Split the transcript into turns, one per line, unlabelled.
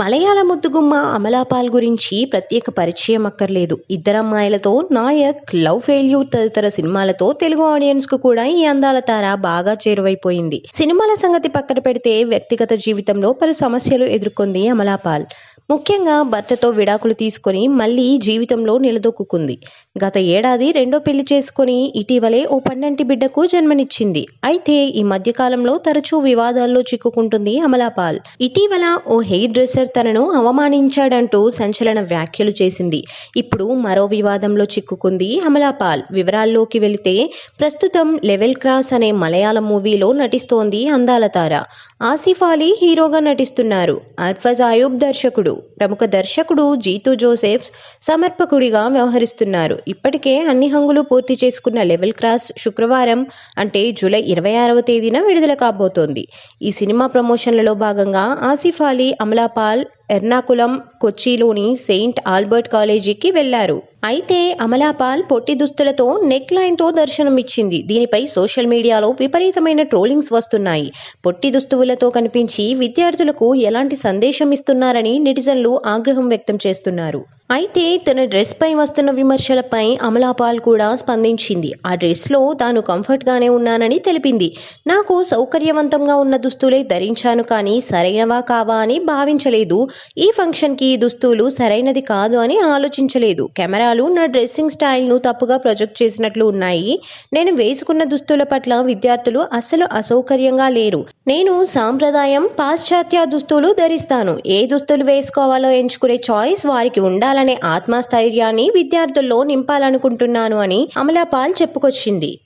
మలయాళ ముద్దుగుమ్మ అమలాపాల్ గురించి ప్రత్యేక పరిచయం అక్కర్లేదు. ఇద్దరమ్మాయిలతో నాయక్ లవ్ ఫెయిల్యూర్ తదితర సినిమాలతో తెలుగు ఆడియన్స్కు కూడా ఈ అందాల తార బాగా చేరువైపోయింది. సినిమాల సంగతి పక్కన పెడితే వ్యక్తిగత జీవితంలో పలు సమస్యలు ఎదుర్కొంది అమలాపాల్. ముఖ్యంగా భర్తతో విడాకులు తీసుకొని మళ్ళీ జీవితంలో నిలదొక్కుంది గత ఏడాది రెండో పెళ్ళి చేసుకొని ఇటీవలే ఓ పన్నెంటి బిడ్డకు జన్మనిచ్చింది. అయితే ఈ మధ్యకాలంలో తరచూ వివాదాల్లో చిక్కుకుంటుంది అమలాపాల్. ఇటీవల ఓ హెయిర్ డ్రెస్సర్ తనను అవమానించాడంటూ సంచలన వ్యాఖ్యలు చేసింది. ఇప్పుడు మరో వివాదంలో చిక్కుకుంది అమలాపాల్. వివరాల్లోకి వెళితే ప్రస్తుతం లెవెల్ క్రాస్ అనే మలయాళం మూవీలో నటిస్తోంది అందాల తార ఆసిఫ్ అలీ హీరోగా నటిస్తున్నారు. అర్ఫజ్ అయూబ్ దర్శకుడు. ప్రముఖ దర్శకుడు జీతూ జోసెఫ్ సమర్పకుడిగా వ్యవహరిస్తున్నారు. ఇప్పటికే అన్ని హంగులు పూర్తి చేసుకున్న లెవెల్ క్రాస్ శుక్రవారం అంటే జూలై ఇరవై ఆరవ తేదీన విడుదల కాబోతోంది. ఈ సినిమా ప్రమోషన్లలో భాగంగా ఆసిఫ్ అలీ అమలాపాల్ பால் ఎర్నాకులం కొచ్చిలోని సెయింట్ ఆల్బర్ట్ కాలేజీకి వెళ్ళారు అయితే అమలాపాల్ పొట్టి దుస్తులతో నెక్ లైన్తో దర్శనమిచ్చింది. దీనిపై సోషల్ మీడియాలో విపరీతమైన ట్రోలింగ్స్ వస్తున్నాయి. పొట్టి దుస్తువులతో కనిపించి విద్యార్థులకు ఎలాంటి సందేశం ఇస్తున్నారని నెటిజన్లు ఆగ్రహం వ్యక్తం చేస్తున్నారు. అయితే తన డ్రెస్ పై వస్తున్న విమర్శలపై అమలాపాల్ కూడా స్పందించింది. ఆ డ్రెస్లో తాను కంఫర్ట్గానే ఉన్నానని తెలిపింది. నాకు సౌకర్యవంతంగా ఉన్న దుస్తులే ధరించాను కానీ సరైనవా కావా అని భావించలేదు. ఈ ఫంక్షన్కి దుస్తువులు దుస్తులు సరైనది కాదు అని ఆలోచించలేదు. కెమెరాలు నా డ్రెస్సింగ్ స్టైల్ను తప్పుగా ప్రొజెక్ట్ చేసినట్లు ఉన్నాయి. నేను వేసుకున్న దుస్తుల పట్ల విద్యార్థులు అస్సలు అసౌకర్యంగా లేరు. నేను సాంప్రదాయం పాశ్చాత్య దుస్తులు ధరిస్తాను. ఏ దుస్తులు వేసుకోవాలో ఎంచుకునే చాయిస్ వారికి ఉండాలనే ఆత్మస్థైర్యాన్ని విద్యార్థుల్లో నింపాలనుకుంటున్నాను అని అమలాపాల్ చెప్పుకొచ్చింది.